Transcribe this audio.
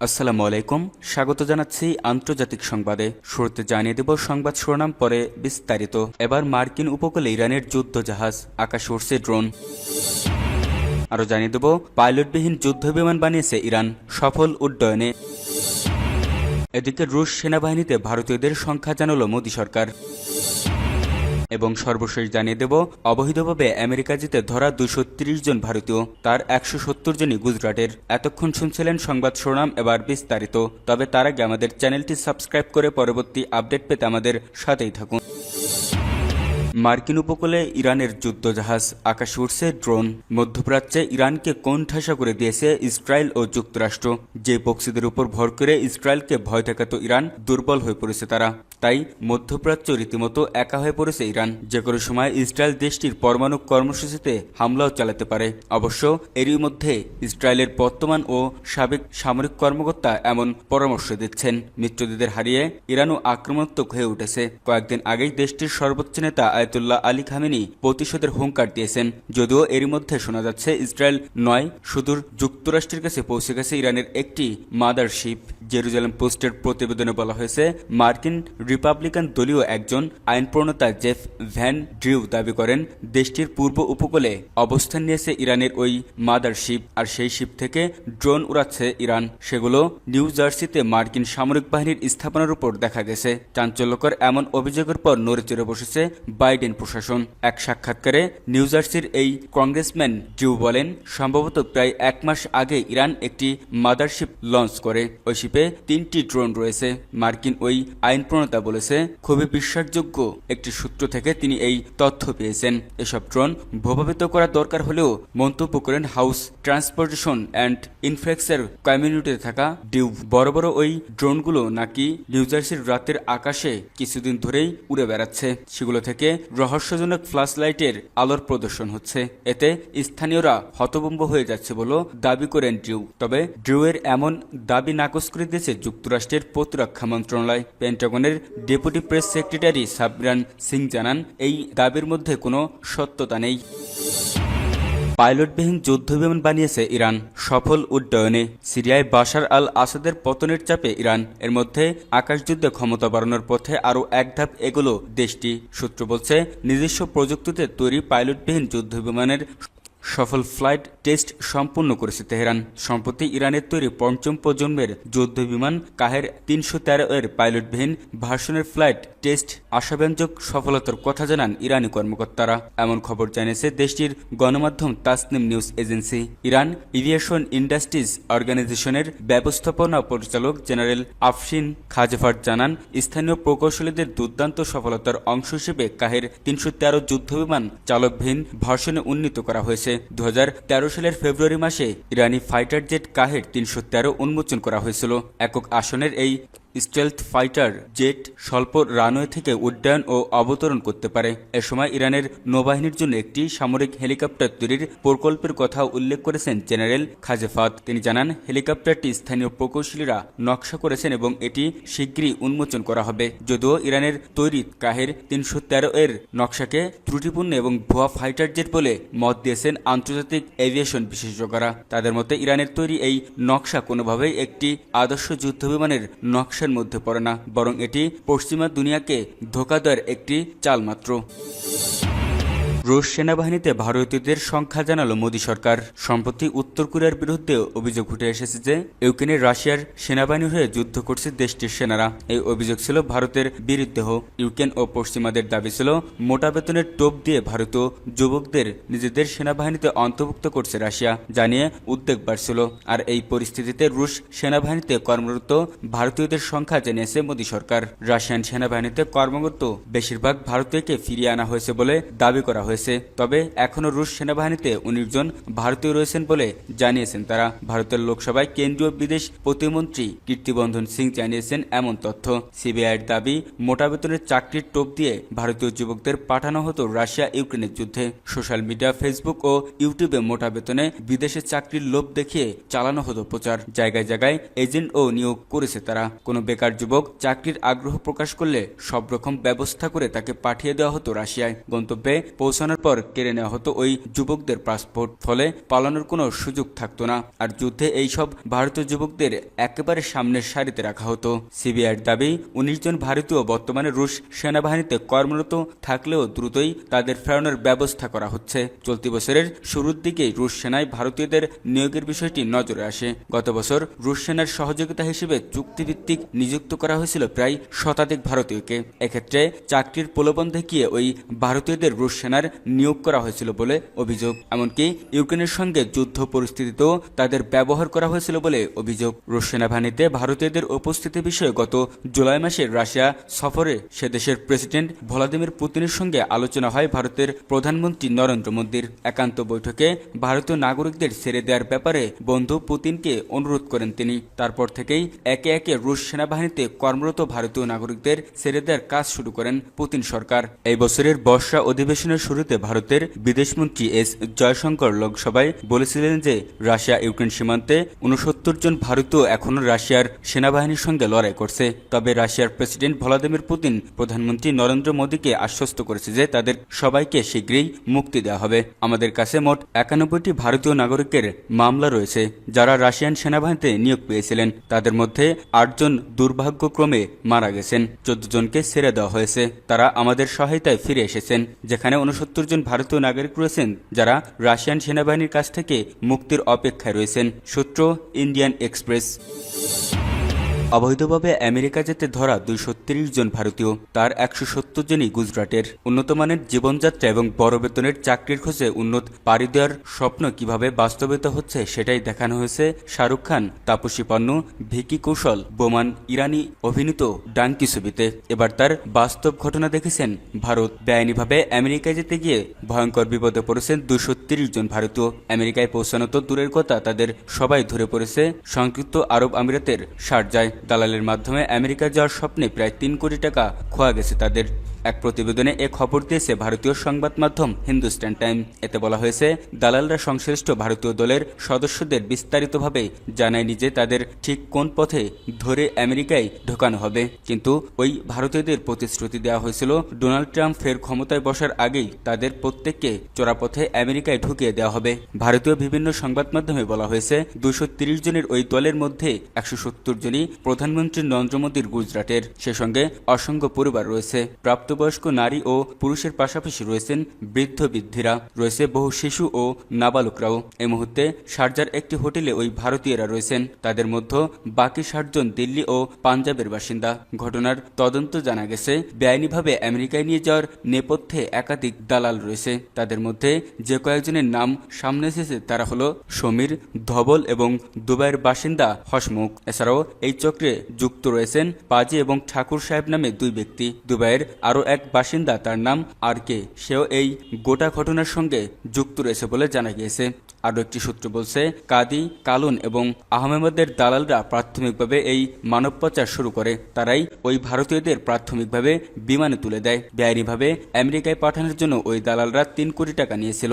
আসসালামু আলাইকুম। স্বাগত জানাচ্ছি আন্তর্জাতিক সংবাদে। শুরুতে জানিয়ে দেব সংবাদ শিরোনাম, পরে বিস্তারিত। এবার মার্কিন উপকূলে ইরানের যুদ্ধ জাহাজ আকাশে উঠছে ড্রোন। আরও জানিয়ে দেব, পাইলটবিহীন যুদ্ধ বিমান বানিয়েছে ইরান, সফল উড্ডয়নে। এদিকে রুশ সেনাবাহিনীতে ভারতীয়দের সংখ্যা জানালো মোদী সরকার। এবং সর্বশেষ জানিয়ে দেব, অবৈধভাবে আমেরিকা জিতে ধরা দুশো জন ভারতীয়, তার একশো সত্তর জনই গুজরাটের। এতক্ষণ শুনছিলেন সংবাদ শিরোনাম এবার বিস্তারিত, তবে তার আগে আমাদের চ্যানেলটি সাবস্ক্রাইব করে পরবর্তী আপডেট পেতে আমাদের সাথেই থাকুন। মার্কিন উপকূলে ইরানের যুদ্ধজাহাজ আকাশে উঠছে ড্রোন। মধ্যপ্রাচ্যে ইরানকে কোণঠাসা করে দিয়েছে ইসরায়েল ও যুক্তরাষ্ট্র? যে বক্সিদের উপর ভর করে ইসরায়েলকে ভয় দেখাত ইরান, দুর্বল হয়ে পড়েছে তারা। তাই মধ্যপ্রাচ্য রীতিমতো একা হয়ে পড়েছে ইরান। যে কোনো সময় ইসরায়েল দেশটির পরমাণু কর্মসূচিতে হামলাও চালাতে পারে। অবশ্য এরই মধ্যে ইসরায়েলের বর্তমান ও সাবেক সামরিক কর্মকর্তা এমন পরামর্শ দিচ্ছেন। মিত্রদের হারিয়ে ইরানও আক্রমণাত্মক হয়ে উঠেছে। কয়েকদিন আগেই দেশটির সর্বোচ্চ নেতা আয়তুল্লাহ আলী খামেনি প্রতিশোধের হুঙ্কার দিয়েছেন। যদিও এরই মধ্যে শোনা যাচ্ছে, ইসরায়েল নয়, সুদূর যুক্তরাষ্ট্রের কাছে পৌঁছে গেছে ইরানের একটি মাদারশিপ। জেরুজালেম পোস্টের প্রতিবেদনে বলা হয়েছে, মার্কিন রিপাবলিকান দলীয় একজন আইন প্রণেতা জেফ ভ্যান ড্রিউ দাবি করেন, দেশটির পূর্ব উপকূলে অবস্থান নিয়েছে ইরানের ওই মাদারশিপ আর সেই শিপ থেকে ড্রোন উড়াচ্ছে ইরান। সেগুলো নিউ জার্সিতে মার্কিন সামরিক বাহিনীর স্থাপনার উপর দেখা গেছে। চাঞ্চল্যকর এমন অভিযোগের পর নড়েচড়ে বসেছে বাইডেন প্রশাসন। এক সাক্ষাৎকারে নিউ জার্সির এই কংগ্রেসম্যান ড্রিউ বলেন, সম্ভবত প্রায় এক মাস আগে ইরান একটি মাদারশিপ লঞ্চ করে। ওই শিপে তিনটি ড্রোন রয়েছে। মার্কিন ওই আইন প্রণেতা বলেছে, খুবই বিশ্বাসযোগ্য একটি সূত্র থেকে তিনি এই তথ্য পেয়েছেন। এসব ড্রোন প্রভাবিত করা দরকার হলেও মন্তব্য করেন হাউস ট্রান্সপোর্টেশন অ্যান্ড ইনফ্লেক্সের কমিউনিটিতে থাকা ডিউ। বড় বড় ওই ড্রোনগুলো নাকি নিউ জার্সির রাতের আকাশে কিছুদিন ধরেই উড়ে বেড়াচ্ছে। সেগুলো থেকে রহস্যজনক ফ্ল্যাশ লাইটের আলোর প্রদর্শন হচ্ছে। এতে স্থানীয়রা হতভম্ব হয়ে যাচ্ছে বলে দাবি করেন ড্রিউ তবে ড্রিউয়ের এমন দাবি নাকচ করে দিয়েছে যুক্তরাষ্ট্রের প্রতিরক্ষা মন্ত্রণালয়, পেন্টাগনের deputy press secretary Sabrina Singh জানান, এই দাবির মধ্যে কোনো সত্যতা নেই। পাইলটবিহীন যুদ্ধবিমান বানিয়েছে ইরান। সফল উড্ডয়নে সিরিয়ায় বাশার আল আসাদের পতনের চাপে ইরান। এর মধ্যে আকাশযুদ্ধে ক্ষমতা বাড়ানোর পথে আরও এক ধাপ এগুলো দেশটি। সূত্র বলছে, নিজস্ব প্রযুক্তিতে তৈরি পাইলটবিহীন যুদ্ধবিমানের সফল ফ্লাইট টেস্ট সম্পূর্ণ করেছে তেহরান। সম্প্রতি ইরানের তৈরি পঞ্চম প্রজন্মের যুদ্ধ বিমান কাহের তিনশো তেরো এর পাইলটবিহীন ভার্সনের ফ্লাইট টেস্ট আশাব্যঞ্জক সফলতার কথা জানান ইরানি কর্মকর্তারা। এমন খবর জানিয়েছে দেশটির গণমাধ্যম Tasnim news agency. Iran aviation industries অর্গানাইজেশনের ব্যবস্থাপনা পরিচালক জেনারেল আফসিন খাজেফার জানান, স্থানীয় প্রকৌশলীদের দুর্দান্ত সফলতার অংশ হিসেবে কাহের তিনশো তেরো যুদ্ধবিমান চালকবিহীন ভার্সনে উন্নীত করা হয়েছে। দু হাজার তেরো সালের ফেব্রুয়ারি মাসে ইরানি ফাইটার জেট কাহের তিনশো তেরো উন্মোচন করা হয়েছিল। একক আসনের এই স্টেলথ ফাইটার জেট স্বল্প রানওয়ে থেকে উড্ডয়ন ও অবতরণ করতে পারে। এ সময় ইরানের নৌবাহিনীর জন্য একটি সামরিক হেলিকপ্টার তৈরির প্রকল্পের কথা উল্লেখ করেছেন জেনারেল খাজেফাত। তিনি জানান, হেলিকপ্টারটি স্থানীয় প্রকৌশলীরা নকশা করেছেন এবং এটি শীঘ্রই উন্মোচন করা হবে। যদিও ইরানের তৈরি কাহের তিনশো তেরো এর নকশাকে ত্রুটিপূর্ণ এবং ভুয়া ফাইটার জেট বলে মত দিয়েছেন আন্তর্জাতিক এভিয়েশন বিশেষজ্ঞরা। তাদের মতে, ইরানের তৈরি এই নকশা কোনোভাবেই একটি আদর্শ যুদ্ধবিমানের নকশা সমস্যার মধ্যে পড়ে না বরং এটি পশ্চিমা দুনিয়াকে ধোকা দেওয়ার একটি চাল মাত্র রুশ সেনাবাহিনীতে ভারতীয়দের সংখ্যা জানালো মোদী সরকার। সম্প্রতি উত্তর কোরিয়ার বিরুদ্ধে অভিযোগ উঠে এসেছে যে, ইউক্রেনের রাশিয়ার সেনাবাহিনী হয়ে যুদ্ধ করছে দেশটির সেনারা। এই অভিযোগ ছিল ভারতের বিরুদ্ধে হোক ইউক্রেন ও পশ্চিমাদের দাবি ছিল, মোটা বেতনের টোপ দিয়ে ভারতীয় যুবকদের নিজেদের সেনাবাহিনীতে অন্তর্ভুক্ত করছে রাশিয়া জানিয়ে উদ্বেগ বাড়ছিল। আর এই পরিস্থিতিতে রুশ সেনাবাহিনীতে কর্মরত ভারতীয়দের সংখ্যা জানিয়েছে মোদী সরকার। রাশিয়ান সেনাবাহিনীতে কর্মরত বেশিরভাগ ভারতীয়কে ফিরিয়ে আনা হয়েছে বলে দাবি করা হয়েছে। হয়েছে। তবে এখনও রুশ সেনাবাহিনীতে উনিশ জন ভারতীয় রয়েছেন বলে জানিয়েছেন তারা। ভারতের লোকসভায় কেন্দ্রীয় বিদেশ প্রতিমন্ত্রী কীর্তিবন্ধন সিং জানিয়েছেন এমন তথ্য। সিবিআইয়ের দাবি, মোটা বেতনের চাকরির টোপ দিয়ে ভারতীয় যুবকদের পাঠানো হতো রাশিয়া ইউক্রেনের যুদ্ধে। সোশ্যাল মিডিয়া, ফেসবুক ও ইউটিউবে মোটা বেতনে বিদেশে চাকরির লোভ দেখিয়ে চালানো হতো প্রচার। জায়গায় জায়গায় এজেন্ট ও নিয়োগ করেছে তারা। কোনো বেকার যুবক চাকরির আগ্রহ প্রকাশ করলে সব রকম ব্যবস্থা করে তাকে পাঠিয়ে দেওয়া হতো রাশিয়ায়। গন্তব্যে পৌঁছানো পৌঁছানোর পর কেড়ে নেওয়া হতো ওই যুবকদের পাসপোর্ট। ফলে পালানোর কোনো সুযোগ থাকতো না। আর যুদ্ধে এইসব ভারতীয় যুবকদের একেবারে সামনের সারিতে রাখা হতো। সিবিআইয়ের দাবি, উনিশ জন ভারতীয় বর্তমানে রুশ সেনাবাহিনীতে কর্মরত থাকলেও দ্রুতই তাদের ফেরানোর ব্যবস্থা করা হচ্ছে। চলতি বছরের শুরুর দিকেই রুশ সেনায় ভারতীয়দের নিয়োগের বিষয়টি নজরে আসে। গত বছর রুশ সেনার সহযোগিতা হিসেবে চুক্তিভিত্তিক নিযুক্ত করা হয়েছিল প্রায় শতাধিক ভারতীয়কে। এক্ষেত্রে চাকরির প্রলোভন দেখিয়ে ওই ভারতীয়দের রুশ সেনার নিয়োগ করা হয়েছিল বলে অভিযোগ। এমনকি ইউক্রেনের সঙ্গে যুদ্ধ পরিস্থিতিতেও তাদের ব্যবহার করা হয়েছিল বলে অভিযোগ। রুশ সেনাবাহিনীতে ভারতীয়দের উপস্থিতি বিষয়ে গত জুলাই মাসে রাশিয়া সফরে সে দেশের প্রেসিডেন্ট ভলাদিমির পুতিনের সঙ্গে আলোচনা হয় ভারতের প্রধানমন্ত্রী নরেন্দ্র মোদীর। একান্ত বৈঠকে ভারতীয় নাগরিকদের ছেড়ে দেওয়ার ব্যাপারে বন্ধু পুতিনকে অনুরোধ করেন তিনি। তারপর থেকেই একে একে রুশ সেনাবাহিনীতে কর্মরত ভারতীয় নাগরিকদের ছেড়ে দেওয়ার কাজ শুরু করেন পুতিন সরকার। এই বছরের বর্ষা অধিবেশনের শুরুতে ভারতের বিদেশমন্ত্রী এস জয়শঙ্কর লোকসভায় বলেছিলেন যে রাশিয়া ইউক্রেন সীমান্তে উনসত্তর জন ভারতীয় এখনও রাশিয়ার সেনাবাহিনীর সঙ্গে লড়াই করছে। তবে রাশিয়ার প্রেসিডেন্ট ভলাদিমির পুতিন, প্রধানমন্ত্রী নরেন্দ্র মোদীকে আশ্বস্ত করেছে যে তাদের সবাইকে শীঘ্রই মুক্তি দেওয়া হবে। আমাদের কাছে মোট একানব্বইটি ভারতীয় নাগরিকের মামলা রয়েছে, যারা রাশিয়ান সেনাবাহিনীতে নিয়োগ পেয়েছিলেন। তাদের মধ্যে আটজন দুর্ভাগ্যক্রমে মারা গেছেন। চোদ্দ জনকে ছেড়ে দেওয়া হয়েছে। তারা আমাদের সহায়তায় ফিরে এসেছেন, যেখানে উনসত্তর জন ভারতীয় নাগরিক রয়েছেন যারা রাশিয়ান সেনাবাহিনীর কাছ থেকে মুক্তির অপেক্ষায় রয়েছেন। সূত্র ইন্ডিয়ান এক্সপ্রেস। অবৈধভাবে আমেরিকা যেতে ধরা দুইশো ত্রিশ জন ভারতীয়, তার একশো সত্তর জনই গুজরাটের। উন্নতমানের জীবনযাত্রা এবং বড় বেতনের চাকরির খোঁজে উন্নত পাড়ি দেওয়ার স্বপ্ন কীভাবে বাস্তবিত হচ্ছে সেটাই দেখানো হয়েছে শাহরুখ খান, তাপসী পান্নু ভিকি কৌশল, বোমান ইরানি অভিনীত ডাঙ্কি ছবিতে। এবার তার বাস্তব ঘটনা দেখেছেন ভারত। বেআইনিভাবে আমেরিকায় যেতে গিয়ে ভয়ঙ্কর বিপদে পড়েছেন দুশো জন ভারতীয়। আমেরিকায় পৌঁছানো তো দূরের কথা, তাদের সবাই ধরে পড়েছে সংযুক্ত আরব আমিরাতের শারজায় দালালের মাধ্যমে আমেরিকা যাওয়ার স্বপ্নে প্রায় তিন কোটি টাকা খোয়া গেছে তাদের। এক প্রতিবেদনে এ খবর দিয়েছে ভারতীয় সংবাদ মাধ্যম হিন্দুস্তান টাইম। এতে বলা হয়েছে, দালালরা সংশ্লিষ্ট ভারতীয় দলের সদস্যদের বিস্তারিতভাবে জানায়নি যে তাদের ঠিক কোন পথে ধরে আমেরিকায় ঢোকানো হবে। কিন্তু ওই ভারতীয়দের প্রতিশ্রুতি দেওয়া হয়েছিল, ডোনাল্ড ট্রাম্প ফের ক্ষমতায় বসার আগেই তাদের প্রত্যেককে চোরাপথে আমেরিকায় ঢুকিয়ে দেওয়া হবে। ভারতীয় বিভিন্ন সংবাদ মাধ্যমে বলা হয়েছে, দুশো জনের ওই দলের মধ্যে একশো সত্তর জনই প্রধানমন্ত্রী নরেন্দ্র মোদীর গুজরাটের। সে সঙ্গে অসংখ্য পরিবার রয়েছে। প্রাপ্তবয়স্ক নারী ও পুরুষের পাশাপাশি রয়েছেন বৃদ্ধ বৃদ্ধিরা। রয়েছে বহু শিশু ও নাবালকরাও। এ মুহূর্তে শারজার একটি হোটেলে ওই ভারতীয়রা রয়েছেন। তাদের মধ্যে বাকি ষাটজন দিল্লি ও পাঞ্জাবের বাসিন্দা। ঘটনার তদন্ত জানা গেছে, বেআইনিভাবে আমেরিকায় নিয়ে যাওয়ার নেপথ্যে একাধিক দালাল রয়েছে। তাদের মধ্যে যে কয়েকজনের নাম সামনে এসেছে তারা হলো সমীর, ধবল এবং দুবাইয়ের বাসিন্দা হসমুখ এছাড়াও এই চক্রে যুক্ত রয়েছেন পাজি এবং ঠাকুর সাহেব নামে দুই ব্যক্তি। দুবাইয়ের আরও এক বাসিন্দা তার নাম আর কে। সেও এই গোটা ঘটনার সঙ্গে যুক্ত রয়েছে বলে জানা গিয়েছে। আরও একটি সূত্র বলছে, কাদি, কালুন এবং আহমেদের দালালরা প্রাথমিকভাবে এই মানব পাচার শুরু করে। তারাই ওই ভারতীয়দের প্রাথমিকভাবে বিমানে তুলে দেয়। বেআইনিভাবে আমেরিকায় পাঠানোর জন্য ওই দালালরা তিন কোটি টাকা নিয়েছিল।